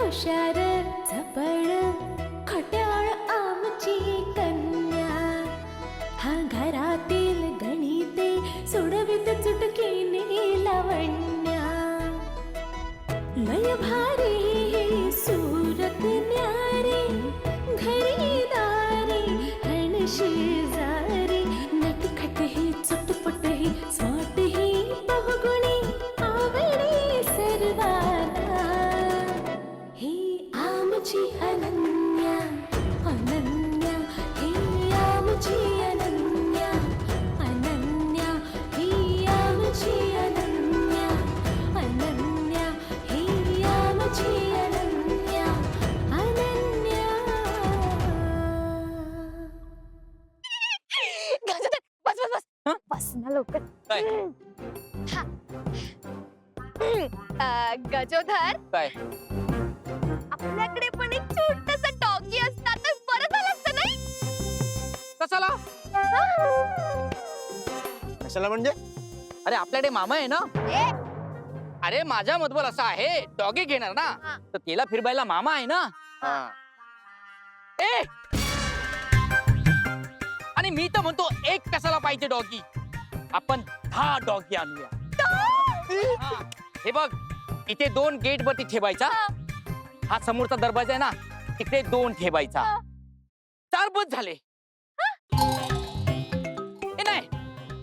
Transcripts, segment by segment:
हुशार चपळ आमची अनन्या आपल्याकडे मामा आहे ना? अरे माझ्या मतबल असं आहे. डॉगी घेणार ना. तर तिला फिरवायला मामा आहे ना? हा. ए! आणि मी तर म्हणतो एक कशाला पाहिजे डॉगी? आपण दहा डॉगी आणूया. हा. हे बघ इथे दोन गेट वरती ठेवायचा. हा. समोरचा दरवाजा आहे ना? तिकडे दोन ठेवायचा. चार बस झाले.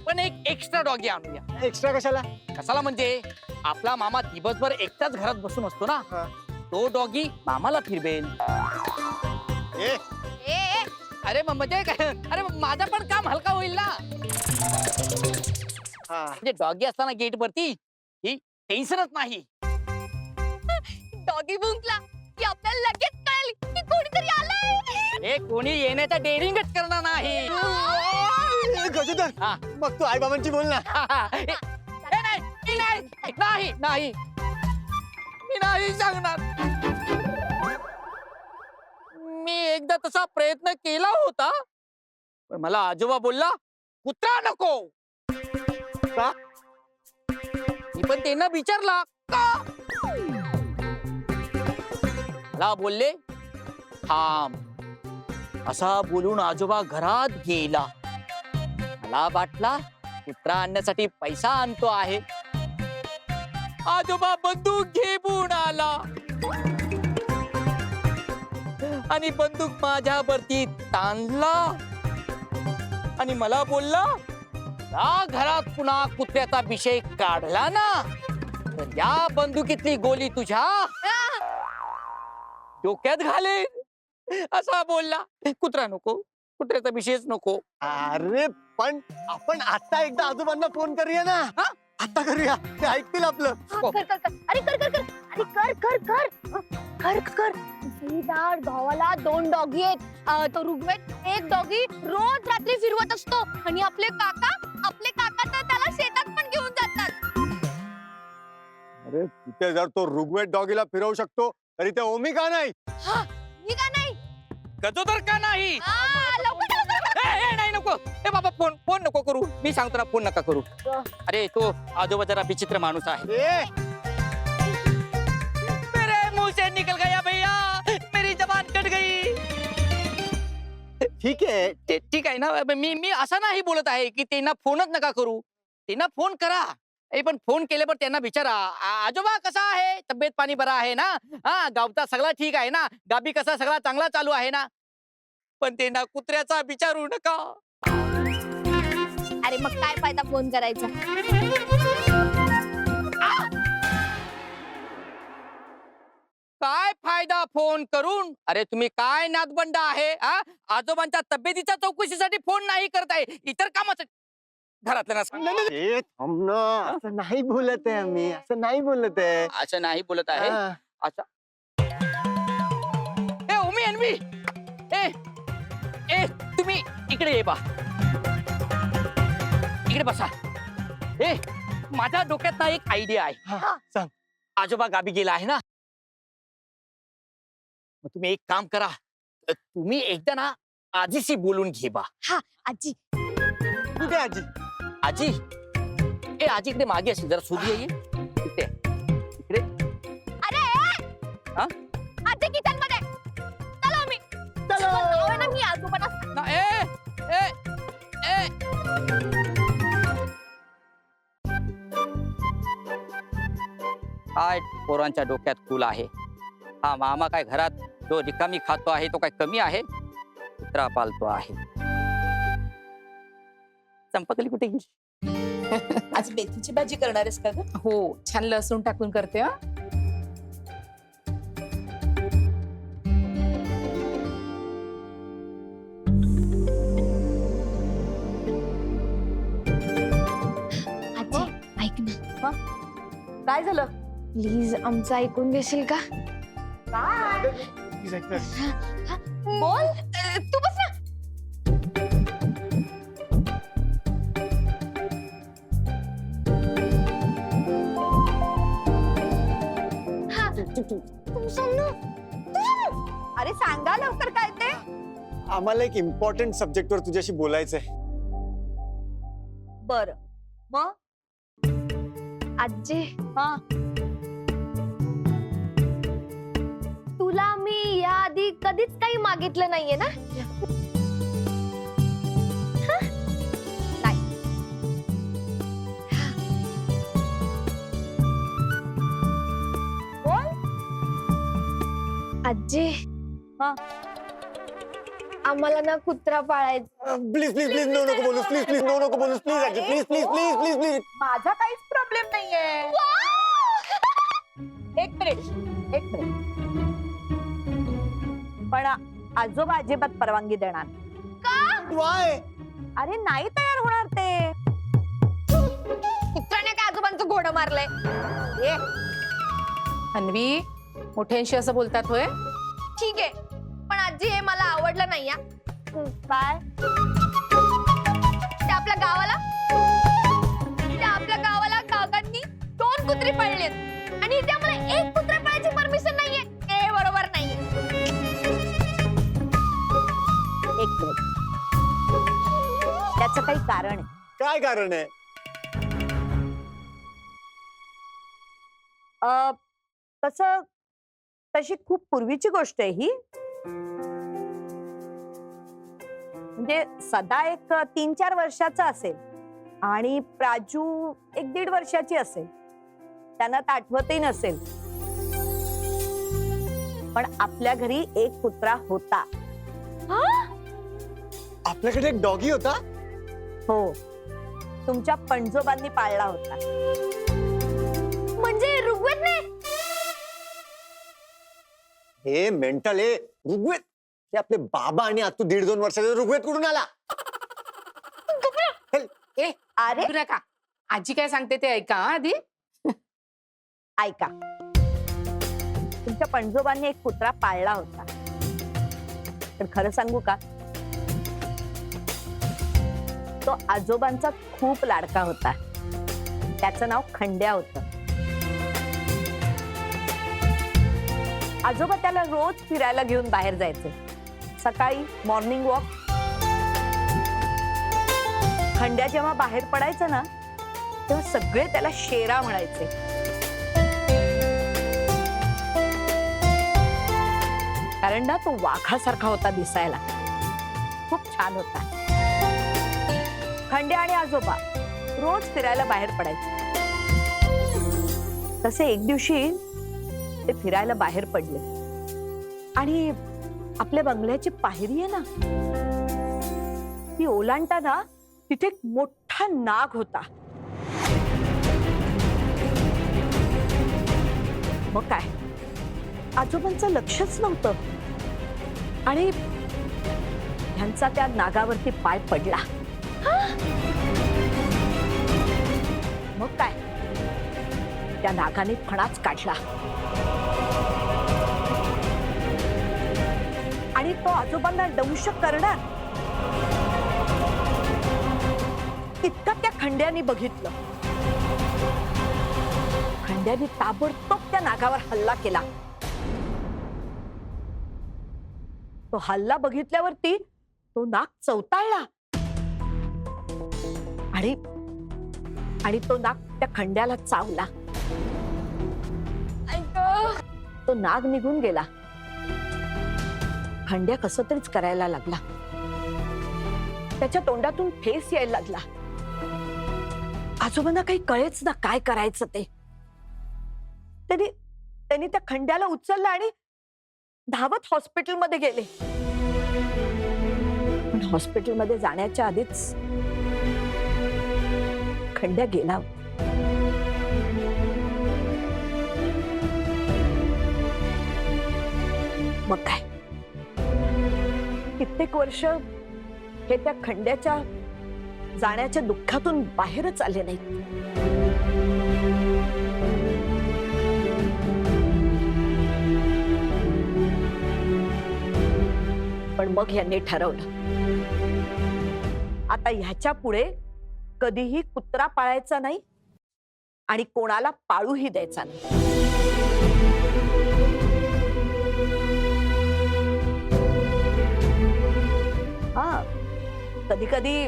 पण एक एक्स्ट्रा डॉगी आणूया एक्स्ट्रा कशाला? कशाला म्हणजे आपला मामा दिवसभर एकटाच घरात बसून असतो ना हा. तो डॉगी मामाला फिरवेल. ए. ए, ए, अरे मग म्हणजे काय? अरे मग माझं पण काम हलका होईल ना. हा. म्हणजे डॉगी असताना गेट वरती ही टेन्शनच नाही. डॉगी भुंकला की आपल्याला लगेच कळेल की कोणीतरी आलंय. हे कोणी येण्याचा डेअरिंगच करणार नाही. ए, गजोदर. हा. मग तू आई बाबांची बोल ना. नाही मी नाही. नाही नाही. मी नाही सांगणार. मी एकदा तसा प्रयत्न केला होता पण मला आजोबा बोलला कुत्रा नको. का? मी पण त्यांना विचारला का? मला बोलले थांब. असा बोलून आजोबा घरात गेला. मला वाटला कुत्रा आणण्यासाठी पैसा आणतो आहे. आजोबा बंदूक घेऊन आला. आणि बंदूक माझ्यावरती ताणला. आणि मला बोलला या घरात पुन्हा कुत्र्याचा विषय काढला ना. तर या बंदुकीतली गोली तुझ्या डोक्यात घालेन. असा बोलला. कुत्रा नको कुत्र्याचा विषयच नको. अरे पण आपण आता एकदा आजोबांना फोन करूया ना. हा? आता करूया. ते ऐकतील आपलं. हा, कर कर कर. अरे कर कर कर. अरे कर कर कर. कर कर. सीधा भावाला दोन डॉगी आहेत. अं, तो ऋग्वेद एक डॉगी रोज रात्री फिरवत असतो. आणि आपले काका आपले काका तर त्याला शेतात पण घेऊन जातात. अरे तिथे जर तो ऋग्वेद डॉगीला फिरवू शकतो तरी ते ओमी का नाही? मी का नाही? गजोदर का नाही? आ, लवकर नको. ए बाबा फोन फोन नको करू. मी सांगतो ना फोन नका करू. अरे तो आजोबा जरा विचित्र माणूस आहे. मेरे मुंह से निकल गया भैया. मेरी जबान कट गई. ठीक आहे ते ठीक आहे ना. मी मी असं नाही बोलत आहे की त्यांना फोनच नका करू. त्यांना फोन करा. ए पण फोन केल्यावर त्यांना विचारा. "आ- आजोबा कसा आहे? तब्येत पाणी बरा आहे ना? हा गावचा सगळा ठीक आहे ना? गाबी कसा? सगळा चांगला चालू आहे ना? पण त्यांना कुत्र्याचा विचारू नका. अरे मग काय फायदा फोन करायचा? काय फायदा फोन करून? अरे तुम्ही काय नादबंड आहे हा? आजोबांच्या तब्येतीच्या चौकशीसाठी फोन नाही करताय. इतर कामासाठी घरातल्या नाही, नाही, ए, थांब ना. असं नाही बोलत आहे आम्ही. असं नाही बोलत आहे. असं नाही बोलत आहे? हा. ए उमी अन्वी. ए ए तुम्ही इकडे ये बा. इकडे बसा. ए माझ्या डोक्यात ना एक आयडिया आहे. हा, सांग. आजोबा गावी गेला आहे ना? मग तुम्ही एक काम करा. अ, तुम्ही एकदा ना आजीशी बोलून घे बा. आजी. कुठे आजी? आजी? ए आजी इकडे मागे असेल जरा सोबी आहे इकडे इकडे. अरे हा? नाव आहे ना मी आजोबांना ना ए ए ए काय पोरांच्या डोक्यात कुल आहे? हा मामा काय घरात जो रिकामी खातो आहे तो काय कमी आहे? कुत्रा पालतो आहे. चंपकली कुठे गेली? आज मेथीची भाजी करणार आहेस का ग? हो छान लसूण टाकून करते हा. काय झालं प्लीज़ आमचं ऐकून घेशील का बोल तू बस ना। हा, तू सांग ना. तू. अरे सांगा लवकर काय ते? आम्हाला एक इम्पॉर्टंट सब्जेक्टवर तुझ्याशी बोलायचंय. बर. मग? आजी हा. तुला मी याआधी कधीच काही मागितलं नाहीये ना? हा? नाही. आजी हा. आम्हाला ना कुत्रा पाळायचा. प्लीज प्लीज प्लीज नो नको बोलूस. प्लीज प्लीज नो नको बोलूस. प्लीज आजी please please please please please माझा काहीच प्रॉब्लेम नाहीये. एक मिनिट एक मिनिट पण आजोबा अजिबात परवानगी देणार नाही. वाय अरे नाही तयार होणार ते. कुत्र्याने काय आजोबांचं घोडं मारलंय? ए, अन्वी मोठ्यांशी असं बोलतात होय? ठीक आहे. पण आजी हे मला आवडलं नाही या काय? त्या आपल्या गावाला? दोन कुत्री पाळलेत आणि इथे आम्हाला एक कुत्रा पाळायची परमिशन नाहीये. हे बरोबर नाहीये. एक मिनिट. त्याचं काही कारण आहे. काय कारण आहे? अ, तसं तशी खूप पूर्वीची गोष्ट आहे ही. म्हणजे सदा एक तीन चार वर्षाचा असेल. आणि प्राजू एक दीड वर्षाची असेल. त्यांना तर आठवतही नसेल. पण आपल्या घरी एक कुत्रा होता. आपल्याकडे एक डॉगी होता? हो. तुमच्या पणजोबांनी पाळला होता. म्हणजे ऋग्वेदने? हे मेंटल हे ऋग्वेद. हे आपले बाबा आणि आता तू दीड दोन वर्षाचा ऋग्वेद कुठून आला? ए. अरे नका आजी काय सांगते ते ऐका हा आधी. ऐका. तुमच्या पणजोबांनी एक कुत्रा पाळला होता. तर खरं सांगू का? तो आजोबांचा खूप लाडका होता. त्याचं नाव खंड्या होत. आजोबा त्याला रोज फिरायला घेऊन बाहेर जायचे. सकाळी मॉर्निंग वॉक खंड्या जेव्हा बाहेर पडायचं ना तेव्हा सगळे त्याला शेरा म्हणायचे. कारण ना तो वाघासारखा होता दिसायला. खूप छान होता. खंडे आणि आजोबा रोज फिरायला बाहेर पडायचे. तसे एक दिवशी ते फिरायला बाहेर पडले. आणि आपल्या बंगल्याची पायरी आहे ना ती ओलांडताना तिथे एक मोठा नाग होता. मग काय? आजोबांचं लक्षच नव्हतं. आणि ह्यांचा त्या नागावरती पाय पडला. मग काय? त्या नागाने फणाच काढला. आणि तो आजोबांना दंश करणार. इतकं त्या खंड्याने बघितलं. खंड्याने ताबडतोब त्या नागावर हल्ला केला. तो हल्ला बघितल्यावरती तो नाक चवताळला आणि आणि तो नाग त्या खंड्याला चावला. तो नाग निघून गेला. खंड्या कस तरीच करायला लागला. त्याच्या तोंडातून फेस यायला लागला. आजोबांना काही कळेच ना काय करायचं ते. त्यांनी त्यांनी त्या खंड्याला उचललं आणि धावत हॉस्पिटलमध्ये गेले. पण हॉस्पिटलमध्ये जाण्याच्या आधीच खंड्या गेला. मग काय? कित्येक वर्ष हे त्या खंड्याच्या जाण्याच्या दुःखातून बाहेरच आले नाहीत. पण मग यांनी ठरवलं. आता ह्याच्या पुढे कधीही कुत्रा पाळायचा नाही आणि कोणाला पाळूही द्यायचा नाही. हा कधी कधी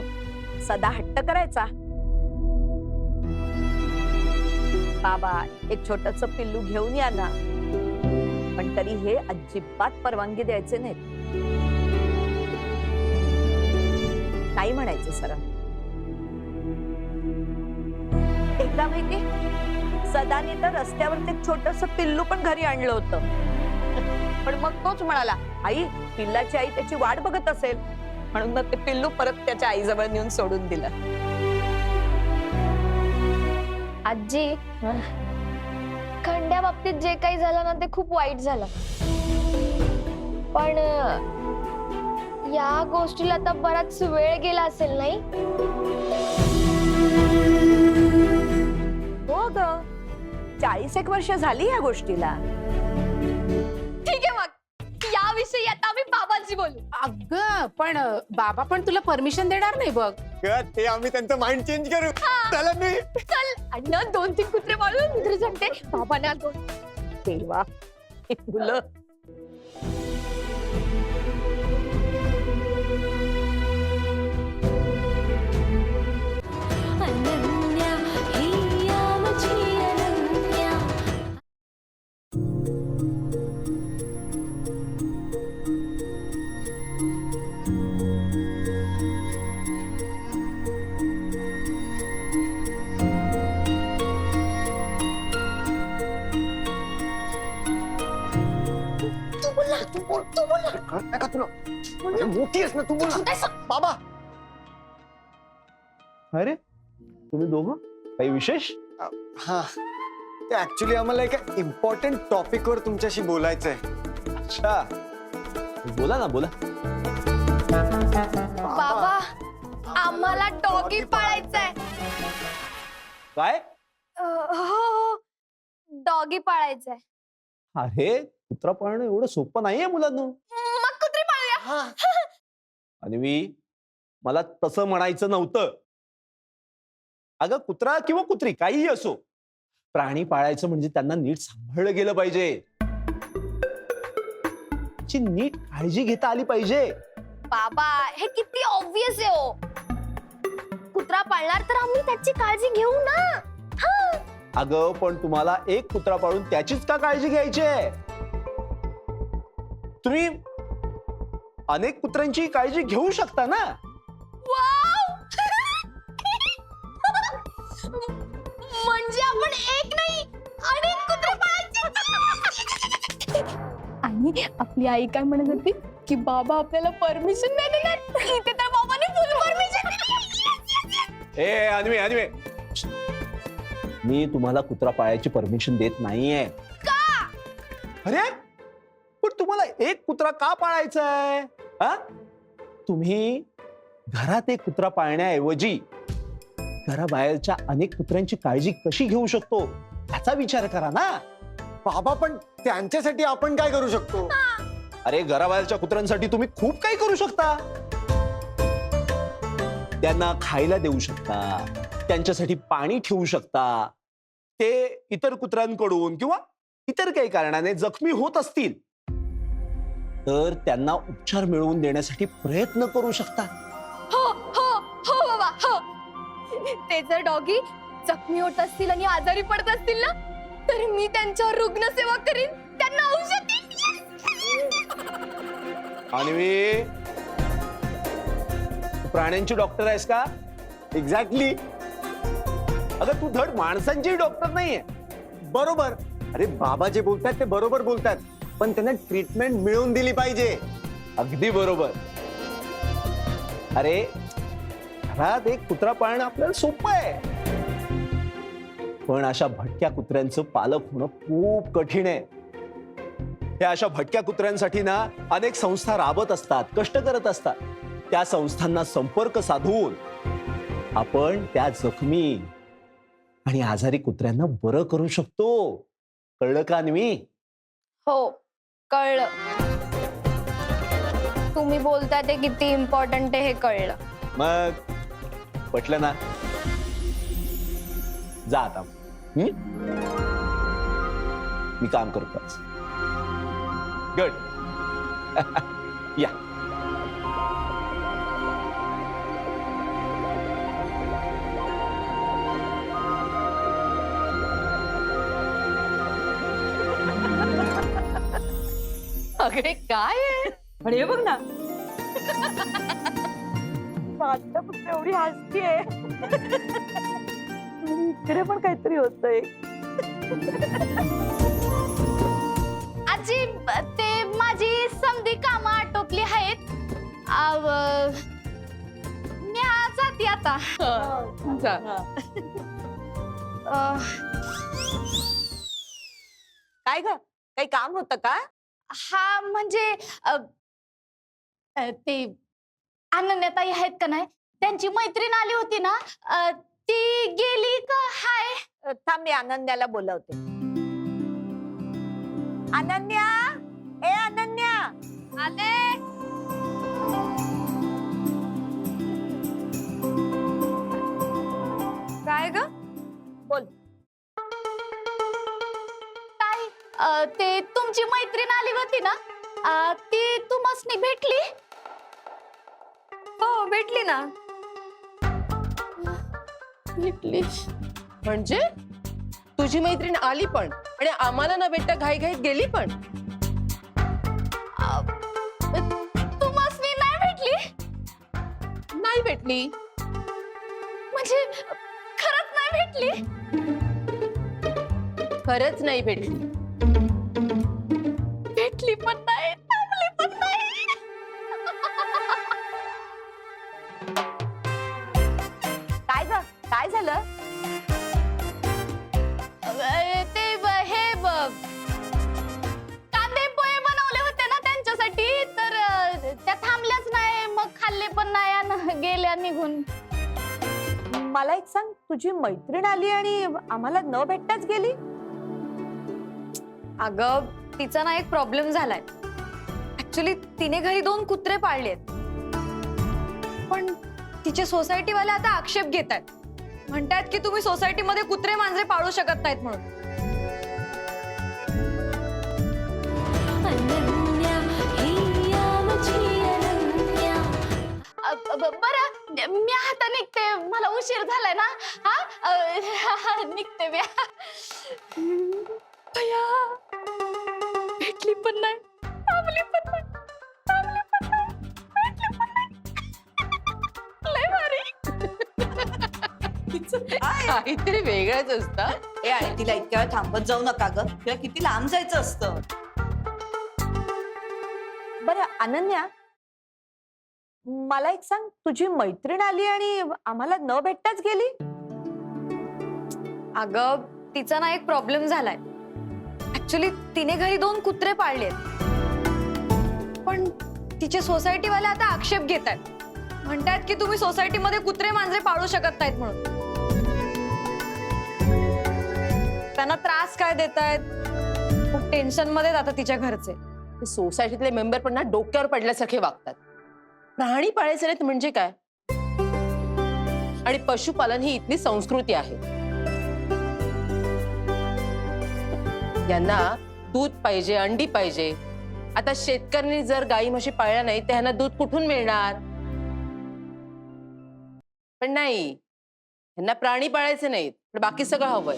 सदा हट्ट करायचा. बाबा एक छोटस पिल्लू घेऊन या ना. पण तरी हे अजिबात परवानगी द्यायचे नाहीत. नाही म्हणायचं सर. एकदा माहिती? सदाने तर रस्त्यावर एक छोटस पिल्लू पण घरी आणलं होतं. पण मग तोच म्हणाला आई पिल्लाची आई त्याची वाट बघत असेल. म्हणून मग ते पिल्लू परत त्याच्या आईजवळ नेऊन सोडून दिलं. आजी खंड्या बाबतीत जे काही झालं ना ते खूप वाईट झालं. पण या गोष्टीला आता बराच वेळ गेला असेल नाही? हो ग. चाळीस एक वर्ष झाली या गोष्टीला. ठीक आहे मग. याविषयी आता आम्ही बाबांशी बोलू. अगं पण बाबा पण तुला परमिशन देणार नाही बघ. किंवा ते आम्ही त्यांचं माइंड चेंज करू. चला मी. चल. आणि ना दोन तीन कुत्रे पाळून मी तरी सांगते बाबांना दोन. तेव्हा मुलं. तू बोल ना तू बोल तू बोल ना का तुला अरे, मोठी आहेस ना तू बोल ना बाबा अरे तुम्ही दोघं? काही विशेष? हा ते ऍक्च्युली आम्हाला एका इम्पॉर्टंट टॉपिक वर तुमच्याशी बोलायचंय. अच्छा. बोला ना बोला. बाबा आम्हाला डॉगी पाळायचाय. काय? हो. डॉगी पाळायचाय. अरे कुत्रा पाळणं एवढं सोपं नाहीये मुलांना. मग कुत्रे पाळूया. आणि मी मला तसं म्हणायचं नव्हतं. अगं कुत्रा किंवा कुत्री काहीही असो प्राणी पाळायचं म्हणजे त्यांना नीट सांभाळलं गेलं पाहिजे. ची नीट काळजी घेता आली पाहिजे. बाबा हे किती ऑब्विस आहे हो. कुत्रा पाळणार तर आम्ही त्याची काळजी घेऊ ना. अगं पण तुम्हाला एक कुत्रा पाळून त्याचीच का काळजी घ्यायची आहे? तुम्ही अनेक कुत्र्यांची काळजी घेऊ शकता ना? वाव! म्हणजे आपण एक नाही अनेक कुत्रे पाळायचे. आणि आपली आई काय म्हणत होती? की बाबा आपल्याला परमिशन नाही देणार इथे तर बाबाने फुल परमिशन ए अन्वे अन्वे मी तुम्हाला कुत्रा पाळायची परमिशन देत नाहीये. अरे पण तुम्हाला एक कुत्रा का पाळायचा आहे हा? तुम्ही घरात एक कुत्रा पाळण्याऐवजी घराबाहेरच्या अनेक कुत्र्यांची काळजी कशी घेऊ शकतो याचा विचार करा ना. बाबा पण त्यांच्यासाठी आपण काय करू शकतो? अरे घराबाहेरच्या कुत्र्यांसाठी तुम्ही खूप काही करू शकता. त्यांना खायला देऊ शकता त्यांच्यासाठी पाणी ठेवू शकता ते इतर कुत्र्यांकडून किंवा इतर काही कारणाने जखमी होत असतील तर त्यांना उपचार मिळवून देण्यासाठी प्रयत्न करू शकतात. हो हो हो बाबा हो. ते जर डॉगी जखमी होत असतील आणि आजारी पडत असतील ना तर मी त्यांच्यावर रुग्णसेवा करीन. त्यांना औषध. देईन. आणि मी प्राण्यांची डॉक्टर आहेस का? एक्झॅक्टली अगं तू धड माणसांची डॉक्टर नाहीये. बरोबर. अरे बाबा जे बोलतात ते बरोबर बोलतात पण त्यांना ट्रीटमेंट मिळवून दिली पाहिजे. अगदी बरोबर. अरे घरात एक कुत्रा पाळणं आपल्याला सोपं आहे. पण अशा भटक्या कुत्र्यांचं पालक होणं खूप कठीण आहे. या अशा भटक्या कुत्र्यांसाठी ना अनेक संस्था राबत असतात कष्ट करत असतात. त्या संस्थांना संपर्क साधून आपण त्या जखमी आणि आजारी कुत्र्यांना बरं करू शकतो. कळलं का अन्वी? हो कळलं. तुम्ही बोलताय ते किती इम्पॉर्टंट आहे हे कळलं. मग पटलं ना? जा आता. हं? मी काम करतो आज. गुड या. अगे काय आहे? पण हे बघ ना. आता फक्त एवढी हसतीये आणि इकडे पण काहीतरी होतंय. आजी ते माझी समधी कामं आटोपली आहेत. आव, मी आज जाते आता. काय ग? काही काम होतं का? हा म्हणजे अ, अ, ते अनन्याताई आहेत का नाही त्यांची मैत्रीण आली होती ना अ, ती गेली का? हाय. थांब मी अनन्याला बोलवते. अनन्या! अ, ते तुमची मैत्रीण आली होती ना? अ, ती तुम्हाला भेटली? हो भेटली ना. भेटली. म्हणजे? तुझी मैत्रीण आली पण आणि आम्हाला न भेटता घाईघाईत गेली पण? तुम्हाला नाही भेटली? नाही भेटली. म्हणजे खरंच नाही भेटली? खरंच नाही भेटली भेटली. निघून मला एक सांग तुझी मैत्रीण आली आणि आम्हाला न भेटताच गेली? अगं तिचा ना एक प्रॉब्लेम झालाय. ऍक्च्युली तिने घरी दोन कुत्रे पाळलेत पण तिचे सोसायटीवाले आता आक्षेप घेत आहेत. म्हणतात की तुम्ही सोसायटीमध्ये कुत्रे मांजरे पाळू शकत नाहीत म्हणून. बरं. मी आता निघते. मला उशीर झालाय ना? हा? अ, निघते मी भया भेटली पण नाही. थांबली पण नाही. थांबली पण नाही. भेटली पण नाही. लय भारी. काहीतरी वेगळंच असतं. ए आणि तिला इतक्या वेळ थांबत जाऊ नका ग. तिला किती लांब जायचं असतं. बरं अनन्या मला एक सांग तुझी मैत्रीण आली आणि आम्हाला न भेटताच गेली? अगं तिचा ना एक प्रॉब्लेम झालाय. ऍक्च्युली तिने घरी दोन कुत्रे पाळलेत. पण तिचे सोसायटीवाले आता आक्षेप घेत आहेत म्हणतात की तुम्ही सोसायटीमध्ये कुत्रे मांजरे पाळू शकत नाहीत म्हणून. त्यांना त्रास काय देत आहेत खूप टेन्शनमध्ये आता तिच्या घरचे. सोसायटीतले मेंबर पण ना डोक्यावर पडल्यासारखे वागतात. प्राणी पाळायचे नाहीत म्हणजे काय? आणि पशुपालन ही इथली संस्कृती आहे. यांना दूध पाहिजे अंडी पाहिजे. आता शेतकऱ्यांनी जर गाई म्हशी पाळल्या नाही तर ह्यांना दूध कुठून मिळणार? पण नाही. यांना प्राणी पाळायचे नाहीत पण बाकी सगळं हवंय.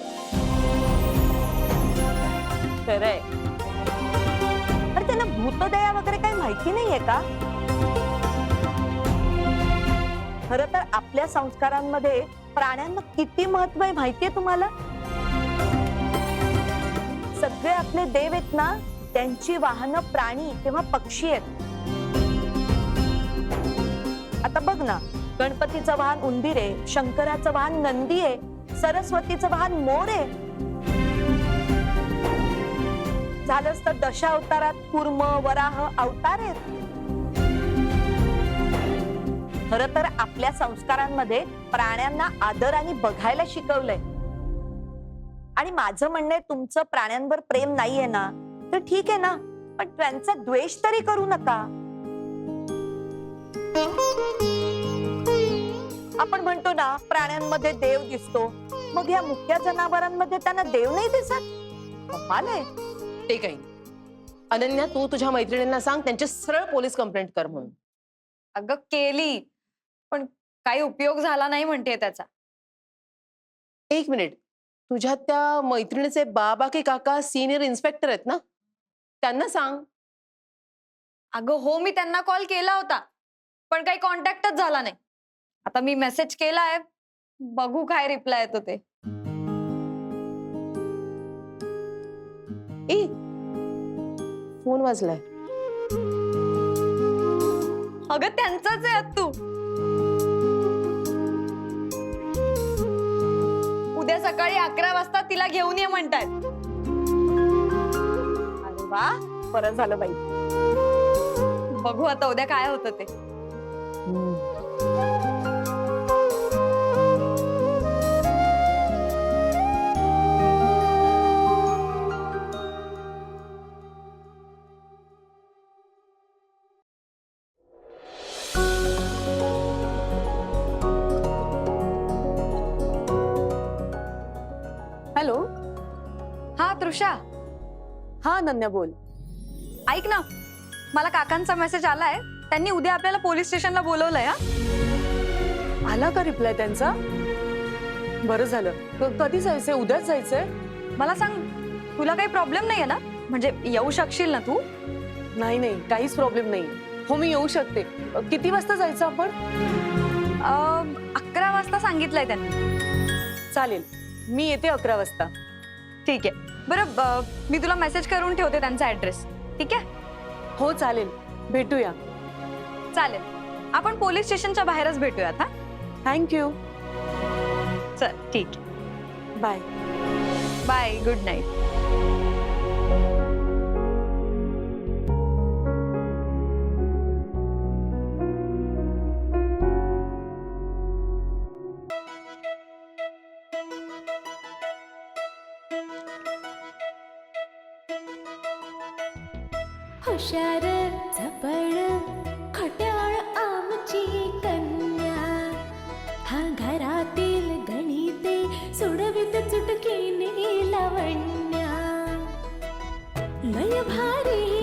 खरंय. अरे त्यांना भूतदया वगैरे काही माहिती नाहीये का? खर तर आपल्या संस्कारांमध्ये प्राण्यांना किती महत्त्व आहे माहितीये तुम्हाला? सगळे आपले देव आहेत ना त्यांची वाहनं प्राणी किंवा पक्षी आहेत. आता बघ ना गणपतीचं वाहन उंदीर आहे शंकराचं वाहन नंदी आहे सरस्वतीचं वाहन मोर आहे. झालंच तर दशा अवतारात कुर्म वराह अवतार आहेत. खर तर आपल्या संस्कारांमध्ये प्राण्यांना आदराने बघायला शिकवलंय. आणि माझं म्हणणं आहे तुमचं प्राण्यांवर प्रेम नाहीये ना तर ठीक आहे ना पण त्यांचा द्वेष तरी करू नका. आपण म्हणतो ना प्राण्यांमध्ये देव दिसतो मग या मुख्य जनावरांमध्ये त्यांना देव नाही दिसत? आहे. ते काही. अनन्या तू तुझ्या मैत्रिणींना सांग त्यांची सरळ पोलीस कंप्लेंट कर म्हणून. अगं केली. पण काही उपयोग झाला नाही म्हणते त्याचा. एक मिनिट. तुझ्या त्या मैत्रिणीचे बाबा की काका सिनियर इन्स्पेक्टर आहेत ना? त्यांना सांग. अगं हो मी त्यांना कॉल केला होता पण काही कॉन्टॅक्टच झाला नाही. आता मी मेसेज केलाय बघू काय रिप्लाय येतो ते. ए फोन वाजलाय. अगं त्यांचाच आहे तू. उद्या सकाळी अकरा वाजता तिला घेऊन ये म्हणतायत अरे वा बरं झालं बाई. बघू आता उद्या काय होतं ते. हॅलो हा नन्या बोल. ऐक ना मला काकांचा मेसेज आलाय. त्यांनी उद्या आपल्याला पोलीस स्टेशनला बोलवलंय हा. आला का रिप्लाय त्यांचा? बरं झालं. क- कधी जायचंय? उद्याच जायचंय? मला सांग तुला काही प्रॉब्लेम नाहीये ना? म्हणजे येऊ शकशील ना तू? नाही नाही काहीच प्रॉब्लेम नाही. हो मी येऊ शकते. अ, किती वाजता जायचं आपण? अकरा वाजता सांगितलंय त्यांनी. चालेल. मी येते अकरा वाजता. ठीक आहे. बरं मी तुला मेसेज करून ठेवते त्यांचा ऍड्रेस ठीक आहे? हो चालेल. भेटूया. चालेल. आपण पोलीस स्टेशनच्या बाहेरच भेटूयात हा? थँक्यू चल ठीक. आहे बाय बाय गुड नाईट लय भारी